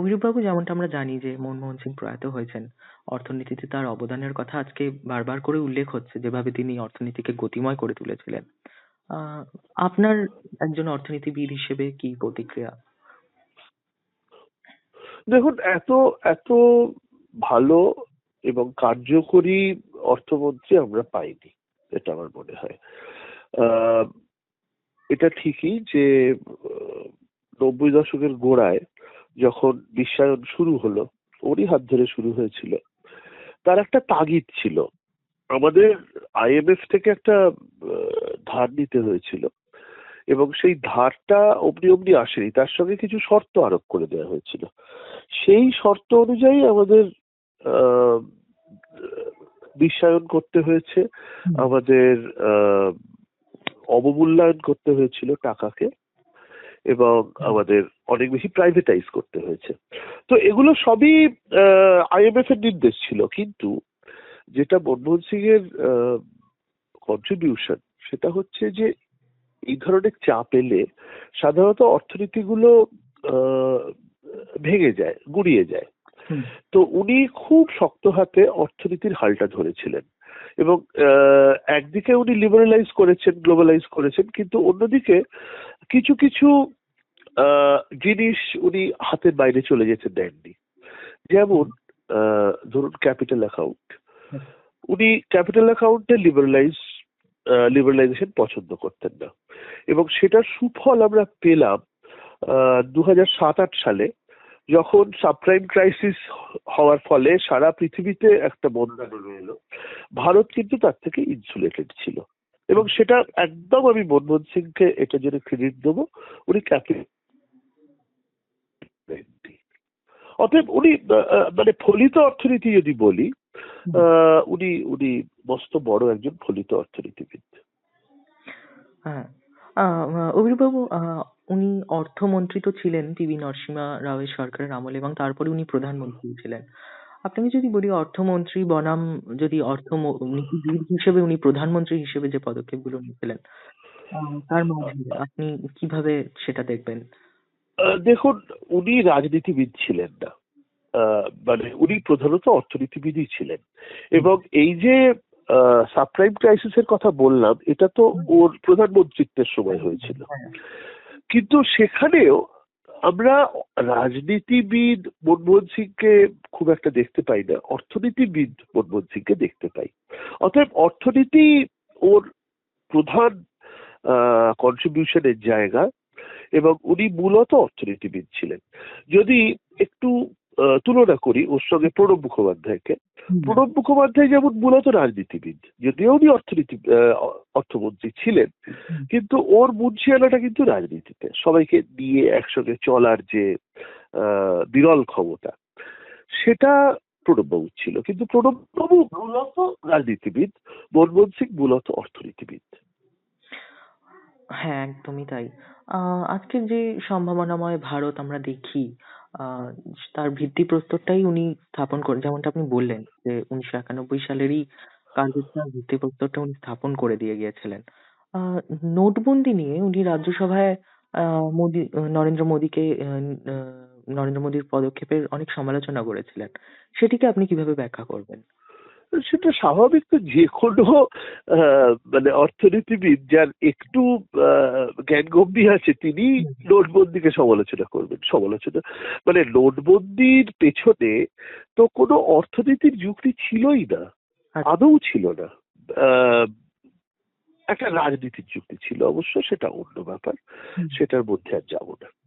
অভিরূপবাবু যেমনটা আমরা জানি যে মনমোহন সিং প্রয়াত হয়েছেন, অর্থনীতিতে তার অবদানের কথা আজকে বারবার করে উল্লেখ হচ্ছে, যেভাবে তিনি অর্থনীতিকে গতিময় করে তুলেছিলেন। আহ আপনার একজন অর্থনীতিবিদ হিসেবে কি প্রতিক্রিয়া? দেখুন, এত এত ভালো এবং কার্যকরী অর্থমন্ত্রী আমরা পাইনি, এটা আমার মনে হয়। এটা ঠিকই যে নব্বই দশকের গোড়ায় যখন বিশ্বায়ন শুরু হলো ওরই হাত ধরে শুরু হয়েছিল। তার একটা তাগিদ ছিল। আমাদের আইএমএফ থেকে একটা ধার নিতে হয়েছিল। এবং সেই ধারটা অমনি অমনি আসেনি। তার সঙ্গে কিছু শর্ত আরোপ করে দেওয়া হয়েছিল। সেই শর্ত অনুযায়ী আমাদের আহ, বিশ্বায়ন করতে হয়েছে। আমাদের আহ, অবমূল্যায়ন করতে হয়েছিল টাকাকে। এবং আমাদের অনেক বেশি প্রাইভেটাইজ করতে হয়েছে। তো এগুলো সবই আইএমএফ এর নির্দেশ ছিল কিন্তু যেটা মনমোহন সিং এর কন্ট্রিবিউশন সেটা হচ্ছে যে এই ধরনের চাপ এলে সাধারণত অর্থনীতিগুলো আহ, ভেঙে যায় গুড়িয়ে যায়। তো উনি খুব শক্ত হাতে অর্থনীতির হালটা ধরেছিলেন এবং একদিকে উনি লিবারালাইজ করেছেন গ্লোবালাইজ করেছেন কিন্তু অন্যদিকে কিছু কিছু আহ, জিনিস উনি হাতের বাইরে চলে যেতে দেননি। যেমন আহ, ধরুন ক্যাপিটাল অ্যাকাউন্ট উনি ক্যাপিটাল অ্যাকাউন্টে লিবারালাইজ লিবারালাইজেশন পছন্দ করতেন না। এবং সেটার সুফল আমরা পেলাম দু হাজার সাত আট সালে যখন সাবপ্রাইম ক্রাইসিস হওয়ার ফলে সারা পৃথিবীতে একটা বন্যা নেমে এলো ভারত কিন্তু তার থেকে ইনসুলেটেড ছিল। এবং সেটা একদম আমি মনমোহন সিংকে এটার জন্য ক্রেডিট দেবো উনি ক্যাপিটাল অতএব উনি মানে ফলিত অর্থনীতি যদি বলি আহ, উনি উনি মস্ত বড় একজন ফলিত অর্থনীতিবিদ। হ্যাঁ। আহ, অভিরূপবাবু আহ, উনি অর্থমন্ত্রী তো ছিলেন পিভি নরসিংহ রাওয়ের সরকারের আমলে এবং তারপরে উনি প্রধানমন্ত্রী ছিলেন। আপনাকে যদি বলি অর্থমন্ত্রী বনাম যদি অর্থ হিসেবে উনি প্রধানমন্ত্রী হিসেবে যে পদক্ষেপগুলো নিয়েছিলেন তার মাঝে আপনি কীভাবে সেটা দেখবেন? দেখুন উনি রাজনীতিবিদ ছিলেন না। আহ, মানে উনি প্রধানত অর্থনীতিবিদই ছিলেন। এবং এই যে সাবপ্রাইম ক্রাইসিসের কথা বললাম এটা তো ওর প্রধানমন্ত্রিত্বের সময় হয়েছিল। হ্যাঁ, কিন্তু সেখানেও আমরা রাজনীতিবিদ মনমোহন সিংকে খুব একটা দেখতে পাই না অর্থনীতিবিদ মনমোহন সিংকে দেখতে পাই। অতএব অর্থনীতি ওর প্রধান কন্ট্রিবিউশনের জায়গা এবং উনি মূলত অর্থনীতিবিদ ছিলেন। যদি একটু তুলনা করি ওর সঙ্গে প্রণব মুখোপাধ্যায়কে। প্রণব মুখোপাধ্যায় যেমন মূলত রাজনীতিবিদ যদিও উনি অর্থনীতি অর্থমন্ত্রী ছিলেন কিন্তু ওর মুন্সিয়ানাটা কিন্তু রাজনীতিতে। সবাইকে নিয়ে একসঙ্গে চলার যে বিরল ক্ষমতা সেটা প্রণববাবু ছিল। কিন্তু প্রণববাবু মূলত রাজনীতিবিদ মনমোহন সিং মূলত অর্থনীতিবিদ। হ্যাঁ একদমই তাই। আহ আজকের যে সম্ভাবনাময় ভারত আমরা দেখি আহ তার ভিত্তি প্রস্তরটাই উনি স্থাপন করে যেমনটা আপনি বললেন যে উনিশশো একানব্বই সালেরই ভিত্তি ভিত্তিপ্রস্তরটা উনি স্থাপন করে দিয়ে গিয়েছিলেন। আহ নোটবন্দি নিয়ে উনি রাজ্যসভায় আহ মোদি নরেন্দ্র মোদীকে আহ, নরেন্দ্র মোদীর পদক্ষেপের অনেক সমালোচনা করেছিলেন। সেটিকে আপনি কীভাবে ব্যাখ্যা করবেন? সেটা স্বাভাবিক তো যে কোনো মানে অর্থনীতিবিদ যার একটু আহ, জ্ঞানগম্ভীর আছে তিনি নোটবন্দিকে সমালোচনা করবেন সমালোচনা মানে নোটবন্দির পেছনে তো কোনো অর্থনীতির যুক্তি ছিলই না আচ্ছা। আদৌ ছিল না। আহ, একটা রাজনীতির যুক্তি ছিল অবশ্য সেটা অন্য ব্যাপার সেটার মধ্যে আর যাব না।